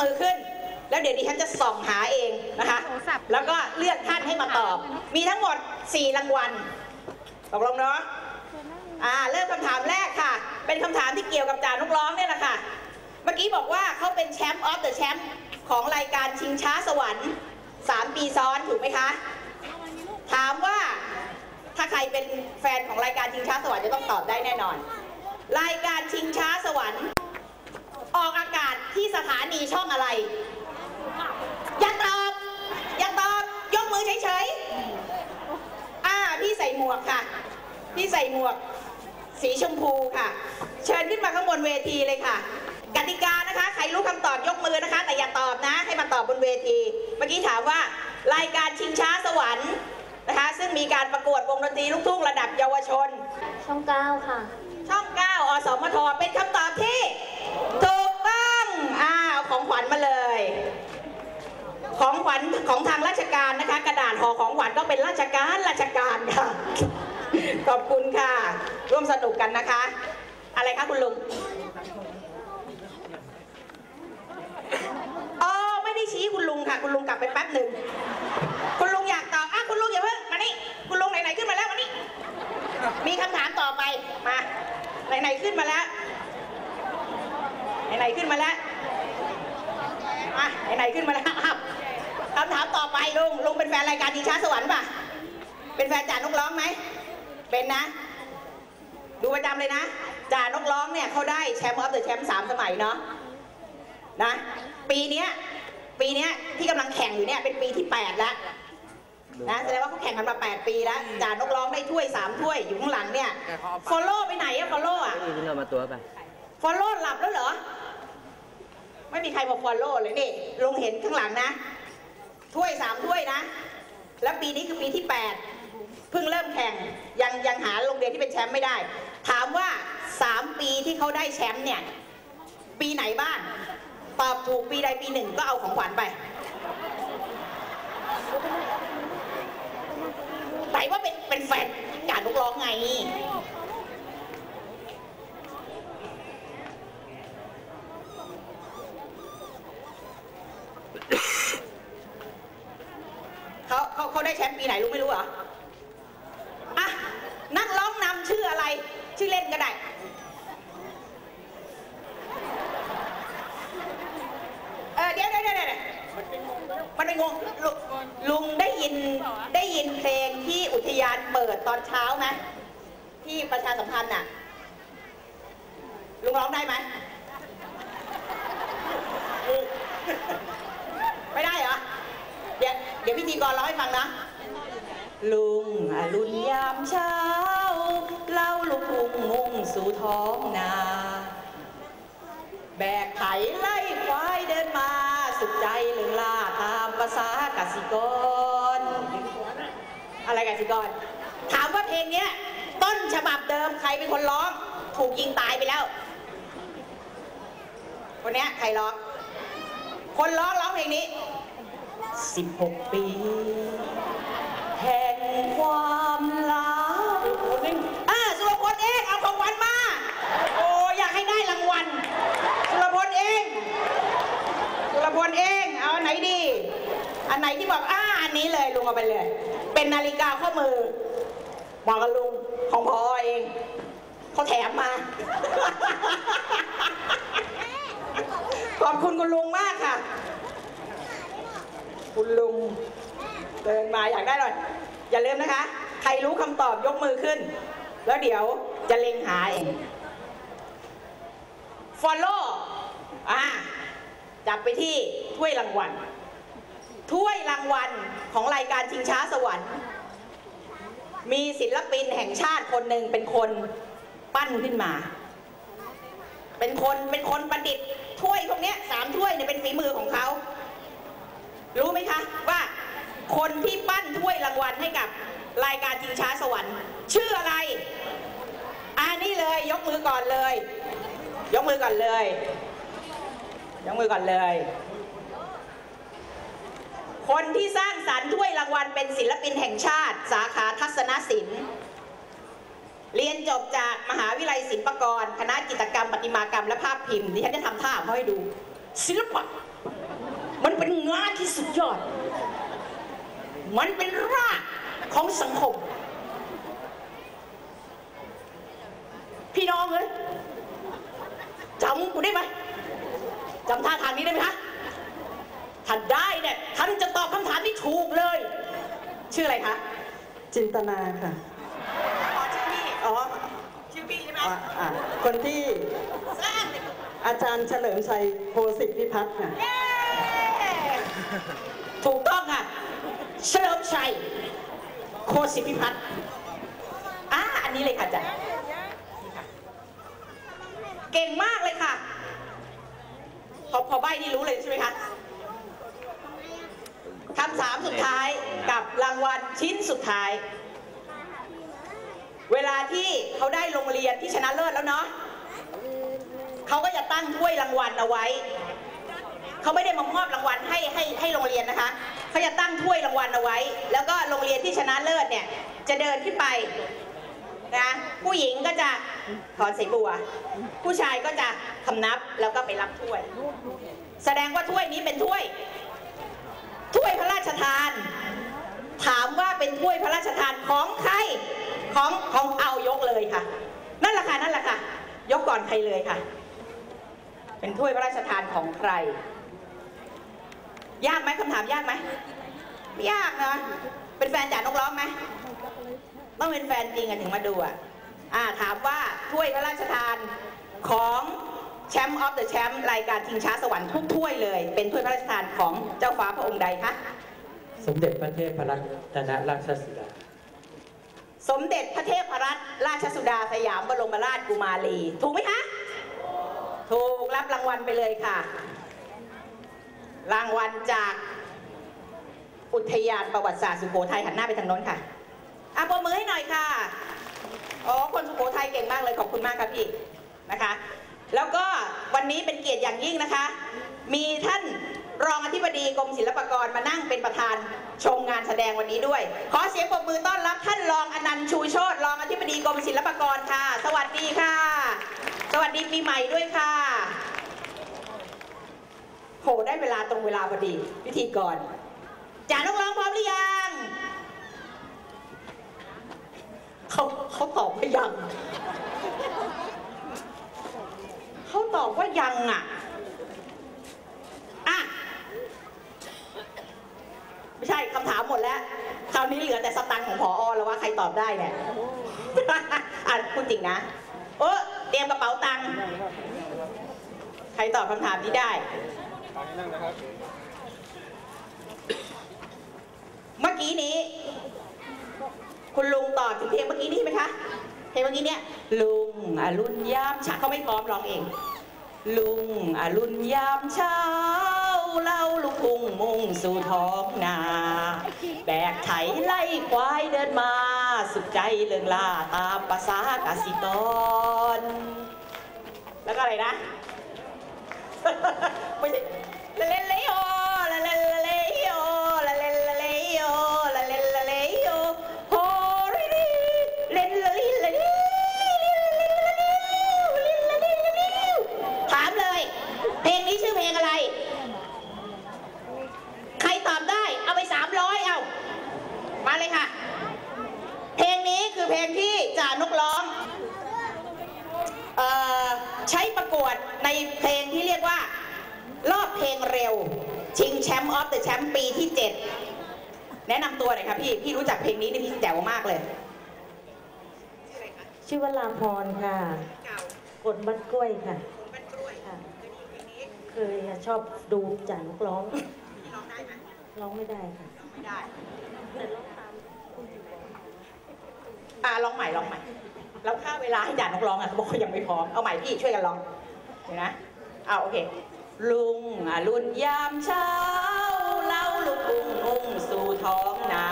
มือขึ้น แล้วเดี๋ยวดิฉันจะส่องหาเองนะคะ แล้วก็เลือกท่านให้มาตอบ มีทั้งหมด 4 รางวัลตกลงเนาะอ่าเริ่มคำถามแรกค่ะ เป็นคำถามที่เกี่ยวกับจานุกร้องเนี่ยแหละค่ะ เมื่อกี้บอกว่าเขาเป็นแชมป์ออฟเดอะแชมป์ของรายการชิงช้าสวรรค์ 3 ปีซ้อนถูกไหมคะ ถามว่าถ้าใครเป็นแฟนของรายการชิงช้าสวรรค์จะต้องตอบได้แน่นอน รายการชิงช้าสวรรค์ ออกอากาศที่สถานีช่องอะไร อย่าตอบ อย่าตอบ ยกมือเฉยๆ อ่า พี่ใส่หมวกค่ะ พี่ใส่หมวก สีชมพูค่ะ เชิญขึ้นมาข้างบนเวทีเลยค่ะ กติกานะคะ ใครรู้คำตอบยกมือนะคะ แต่อย่าตอบนะ ให้มาตอบบนเวที เมื่อกี้ถามว่ารายการชิงช้าสวรรค์นะคะ ซึ่งมีการประกวดวงดนตรีลูกทุ่งระดับเยาวชน ช่องเก้าค่ะ ช่อง9อสมทเป็นคำตอบที่ถูกต้องอ้าว ขวัญมาเลย ของขวัญของทางราชการนะคะ กระดาษห่อของขวัญก็เป็นราชการราชการค่ะ ขอบคุณค่ะ ร่วมสนุกกันนะคะ อะไรคะคุณลุงอ๋อไม่ได้ชี้คุณลุงค่ะ คุณลุงกลับไปแป๊บหนึ่งคุณลุงอยากตอบอะคุณลุงอย่าเพิ่งมานี่คุณลุงไหนๆขึ้นมาแล้วมานี่มีคำถามต่อไปมาไหนๆขึ้นมาแล้วไหนๆขึ้นมาแล้ว มาไหนๆขึ้นมาแล้วอ้าวคำถามต่อไปลุงลุงเป็นแฟนรายการดีช้าสวรรค์ป่ะ เป็นแฟนจ่านกร้องไหม เป็นนะ ดูประจำเลยนะจ่านกร้องเนี่ยเขาได้แชมป์ออฟเดอะแชมป์สามสมัยเนาะนะ ปีเนี้ยปีเนี้ยที่กำลังแข่งอยู่เนี่ยเป็นปีที่แปดแล้วนะแสดงว่าเขาแข่งกันมา 8 ปีแล้วจ่านกร้องได้ถ้วย 3 ถ้วยอยู่ข้างหลังเนี่ยฟอลโล่ไปไหนอะฟอลโล่อะนี่คุณเอามาตัวไปฟอลโล่หลับแล้วเหรอ ไม่มีใครบอกฟอลโล่เลยนี่ลุงเห็นข้างหลังนะ ถ้วย3ถ้วยนะ แล้วปีนี้คือปีที่ 8 เพิ่งเริ่มแข่งยังยังหาโรงเรียนที่เป็นแชมป์ไม่ได้ ถามว่า 3 ปีที่เขาได้แชมป์เนี่ย ปีไหนบ้างตอบถูกปีใดปีหนึ่งก็เอาของขวัญไปไหนว่าเป็นเป็นแฟนการลูกร้องไง เขาเขาเขาได้แชมป์ปีไหนรู้ไม่รู้เหรอ อะ นักร้องนำชื่ออะไร ชื่อเล่นก็ได้ เออเดี๋ยวเดี๋ยวเดี๋ยวเดี๋ยวมันเป็นงงลุงลุงได้ยินได้ยินเพลงที่อุทยานเปิดตอนเช้าไหมที่ประชาสัมพันธ์น่ะ ลุงร้องได้ไหมไม่ได้เหรอ เดี๋ยวเดี๋ยวพิ ธีกรร้องให้ฟังนะ ลุงอรุณยามเช้า เล่าลูกกรุงมุ่งสู่ท้องนา แบกไถไล่ควายเดินมา สุขใจเลืองล่าตามภาษากสิกร อะไรกสิกร ถามว่าเพลงเนี้ย ต้นฉบับเดิมใครเป็นคนร้อง ถูกยิงตายไปแล้ว คนเนี้ยใครร้อง คนร้องร้องเพลงนี้ 16 ปีแห่งความลับอ่าสุรพลเองเอาของขวัญมา โอ้อยากให้ได้รางวัล สุรพลเอง สุรพลเอง เอาอันไหนดี อันไหนที่บอกอ่าอันนี้เลยลุงเอาไปเลย เป็นนาฬิกาข้อมือบอกกับลุงของพอเองเขาแถมมา ขอบคุณคุณลุงมากค่ะ คุณลุงเดินมาอยากได้หน่อย อย่าลืมนะคะ ใครรู้คำตอบยกมือขึ้น แล้วเดี๋ยวจะเล็งหาเอง follow อ่าจับไปที่ถ้วยรางวัลถ้วยรางวัลของรายการชิงช้าสวรรค์มีศิลปินแห่งชาติคนหนึ่งเป็นคนปั้นขึ้นมา เป็นคนเป็นคนประดิษฐ์ถ้วยพวกนี้สามถ้วยเนี่ยเป็นฝีมือของเขา รู้ไหมคะว่าคนที่ปั้นถ้วยรางวัลให้กับรายการชิงช้าสวรรค์ ชื่ออะไรอ่านี่เลยยกมือก่อนเลย ยกมือก่อนเลย ยกมือก่อนเลย คนที่สร้างสรรค์ถ้วยรางวัลเป็นศิลปินแห่งชาติ สาขาทัศนศิลป์เรียนจบจากมหาวิทยาลัยศิลปากร คณะจิตรกรรมประติมากรรม และภาพพิมพ์ดิฉันจะทำท่าเขาให้ดู ศิลปะ มันเป็นงานที่สุดยอด มันเป็นรากของสังคม พี่น้องเอ้ยจำกูได้ไหมจำท่าทางนี้ได้ไหมคะถ้าได้เนี่ยท่านจะตอบคำถามที่ถูกเลย ชื่ออะไรคะ จินตนาค่ะอ๋อชื่อพี่อ๋อชื่อพี่ใช่ไหมอะอะคนที่สร้างเลยอาจารย์เฉลิมชัยโพสิทธิพิพัฒน์ค่ะเย้ ถูกต้องค่ะเฉลิมชัย โคสิริพิพัฒน์อ่าอันนี้เลยค่ะอาจารย์นี่ค่ะเก่งมากเลยค่ะ พอพอใบนี่รู้เลยใช่ไหมคะคำถามสุดท้ายกับรางวัลชิ้นสุดท้าย เวลาที่เขาได้โรงเรียนที่ชนะเลิศแล้วเนาะเขาก็จะตั้งถ้วยรางวัลเอาไว้ เขาไม่ได้มามอบรางวัลให้ให้ให้โรงเรียนนะคะเขาจะตั้งถ้วยรางวัลเอาไว้ แล้วก็โรงเรียนที่ชนะเลิศเนี่ยจะเดินขึ้นไปนะผู้หญิงก็จะถอนสายบัว ผู้ชายก็จะคำนับแล้วก็ไปรับถ้วย แสดงว่าถ้วยนี้เป็นถ้วย ถ้วยพระราชทาน ถามว่าเป็นถ้วยพระราชทานของใครของของเอายกเลยค่ะ นั่นแหละค่ะนั่นแหละค่ะ ยกก่อนใครเลยค่ะ เป็นถ้วยพระราชทานของใคร ยากไหมคำถามยากไหมไม่ยากนะเป็นแฟนจ่านกร้องไหมต้องเป็นแฟนจริงอะถึงมาดูอะอ่าถามว่าถ้วยพระราชทานของแชมป์ออฟเดอะแชมป์รายการทิงช้าสวรรค์ทุกถ้วยเลย เป็นถ้วยพระราชทานของเจ้าฟ้าพระองค์ใดคะสมเด็จพระเทพรัตนราชสุดา สมเด็จพระเทพรัตนราชสุดาสยามบรมราชกุมารี ถูกไหมคะ ถูกรับรางวัลไปเลยค่ะ รางวัลจากอุทยานประวัติศาสตร์สุโขทัยหันหน้าไปทางโน้นค่ะอะปรบมือให้หน่อยค่ะอ๋อคนสุโขทัยเก่งมากเลยขอบคุณมากครับพี่นะคะ แล้วก็วันนี้เป็นเกียรติอย่างยิ่งนะคะ มีท่านรองอธิบดีกรมศิลปากรมานั่งเป็นประธานชมงานแสดงวันนี้ด้วย ขอเสียงปรบมือต้อนรับท่านรองอนันต์ชูโชตรองอธิบดีกรมศิลปากรค่ะ สวัสดีค่ะ สวัสดีปีใหม่ด้วยค่ะ โหได้เวลาตรงเวลาพอดี พิธีกรจ่านักร้องพร้อมหรือยังเขาเขาตอบว่ายังเขาตอบว่ายังอะอะไม่ใช่คำถามหมดแล้วคราวนี้เหลือแต่สตังค์ของพออแล้วว่าใครตอบได้เนี่ยอะพูดจริงนะเออเตรียมกระเป๋าตังค์ใครตอบคำถามนี้ได้ เมื่อกี้นี้ คุณลุงต่อถึงเพลงเมื่อกี้นี้ใช่ไหมคะเพลงเมื่อกี้เนี้ยลุงอรุณยามเช้าเขาไม่พร้อมร้องเอง ลุงอรุณยามเช้าเล่าลูกพุ่งมุ่งสู่ท้องนา แบกไถไล่ควายเดินมา สุขใจเลิงล่าตามภาษากสิกร แล้วก็อะไรนะ ลงนี้เคยชอบดูจ่านักร้องพี่ร้องได้ไหมร้องไม่ได้ค่ะร้องไม่ได้อ่าร้องใหม่ร้องใหม่เราค่าเวลาให้จ่านกร้องอะเขาบอกว่ายังไม่พร้อมเอาใหม่พี่ช่วยกันร้องเดี๋ยวนะเอาโอเคลุงอรุณยามเช้าเล่าลูกพุ่งมุ่งสู่ท้องนา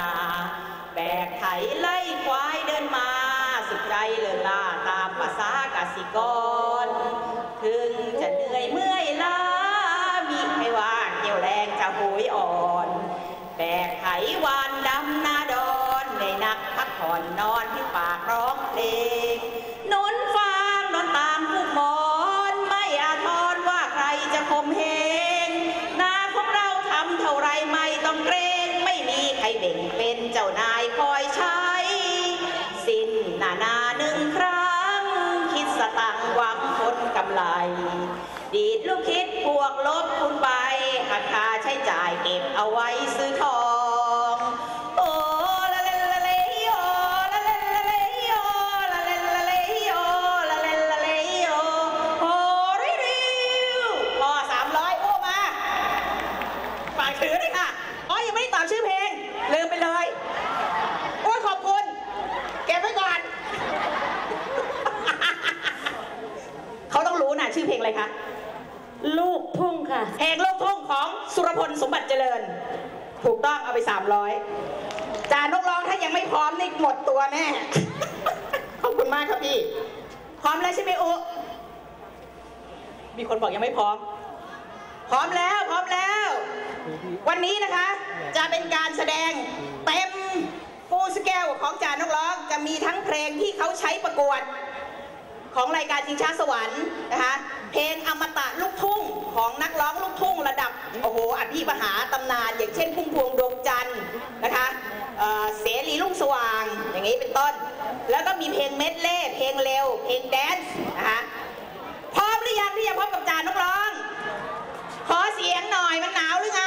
แบกไถไล่ควายเดินมา สุดใจเลินล่าตามภาษากสิกร หนึ่งเป็นเจ้านายคอยใช้ สิ้นหนานาหนึ่งครั้ง คิดสตังหวังผลกำไร ดีดลูกคิดบวกลบคุณไปหักค่าใช้จ่ายเก็บเอาไว้ซื้อทอง ค่ะเพลงลูกทุ่งของสุรพลสมบัติเจริญ ถูกต้องเอาไป 300จานกร้องถ้ายังไม่พร้อมนี่หมดตัวแน่ ขอบคุณมากครับพี่ พร้อมแล้วใช่ไหมอุมีคนบอกยังไม่พร้อม พร้อมแล้วพร้อมแล้ว วันนี้นะคะ จะเป็นการแสดงเต็มฟูลสเกลของจานกร้องจะมีทั้งเพลงที่เขาใช้ประกวดของรายการชิงช้าสวรรค์นะคะ เพลงอมตะลูกทุ่งของนักร้องลูกทุ่งระดับโอ้โหอภิมหาตำนานอย่างเช่นพุ่มพวงดวงจันทร์นะคะเเสรีลุ่งสว่างอย่างนี้เป็นต้น แล้วก็มีเพลงเม็ดเล่เพลงเร็ว เพลงแดนซ์นะคะพร้อมหรือยังที่จะพบกับจานนักร้อง ขอเสียงหน่อยมันหนาวหรือไง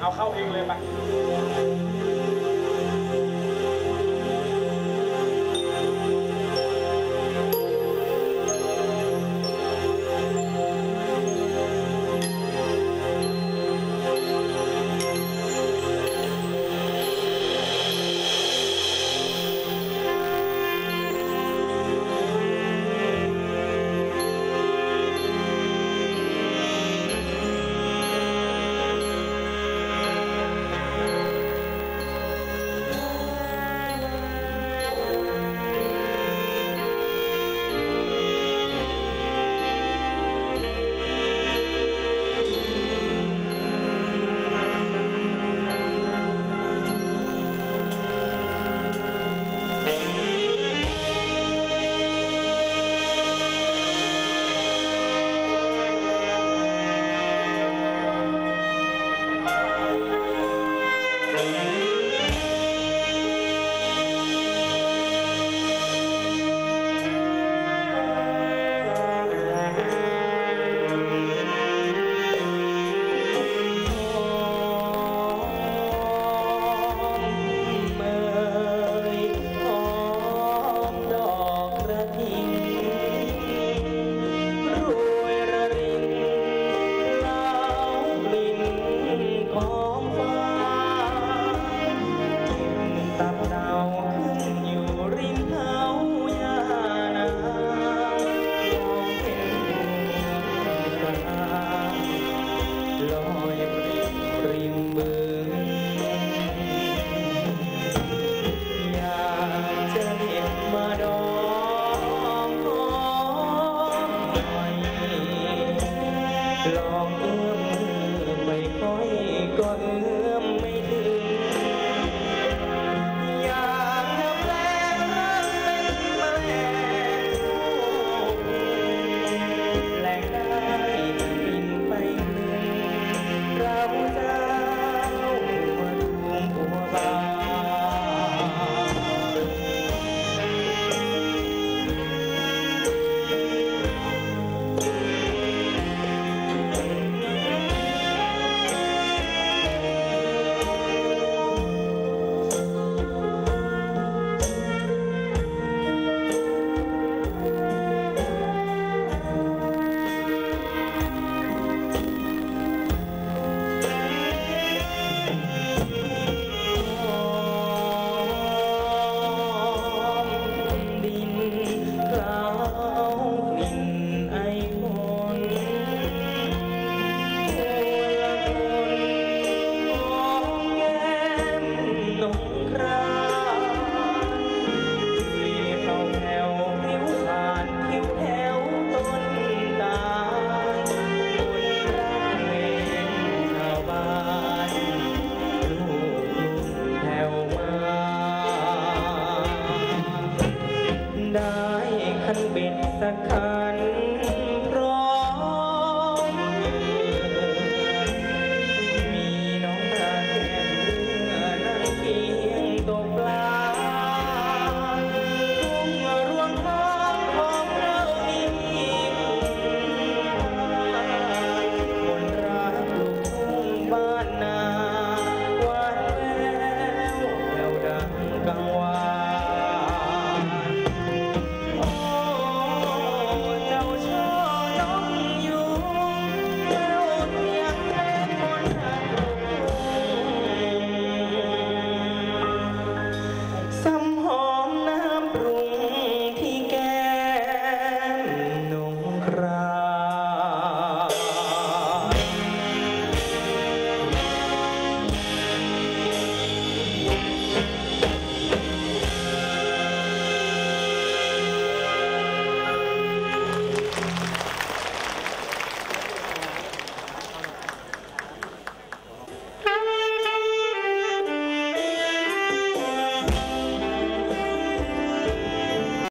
เอาเข้าเองเลยไป tan